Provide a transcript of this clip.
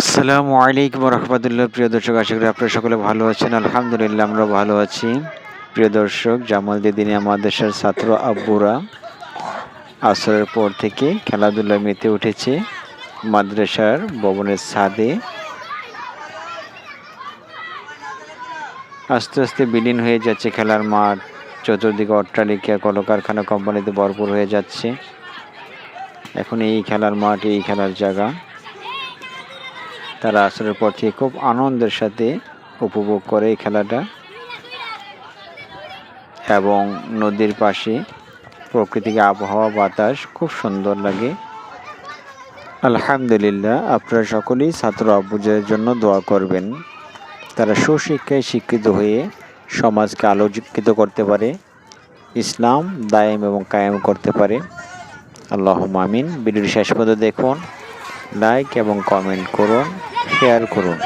আসসালামু আলাইকুম রহমতুল্লাহ। প্রিয় দর্শক, আশা করি আপনারা সকলে ভালো আছেন। আলহামদুলিল্লাহ আমরা ভালো আছি। প্রিয় দর্শক জামাল দিদিনিয়া মাদ্রাসার ছাত্র আব্বুরা আসরের পর থেকে খেলাধুলায় মেতে উঠেছে মাদ্রাসার ভবনের ছাদে। আস্তে আস্তে বিলীন হয়ে যাচ্ছে খেলার মাঠ। চতুর্দিকে অট্টালিকা, কলকারখানা কোম্পানিতে ভরপুর হয়ে যাচ্ছে। এখন এই খেলার মাঠ, এই খেলার জায়গা। তারা আসরের পর থেকে খুব আনন্দের সাথে উপভোগ করে এই খেলাটা এবং নদীর পাশে প্রকৃতিক আবহাওয়া, বাতাস খুব সুন্দর লাগে। আলহামদুলিল্লাহ, আপনারা সকলেই ছাত্র আব্বুদের জন্য দোয়া করবেন। তারা সুশিক্ষায় শিক্ষিত হয়ে সমাজকে আলোকিত করতে পারে, ইসলাম দায়েম এবং কায়েম করতে পারে। আল্লাহ মামিন ভিডিওটি শেষ পর্যন্ত দেখুন, লাইক এবং কমেন্ট করুন। শেয়ার করুন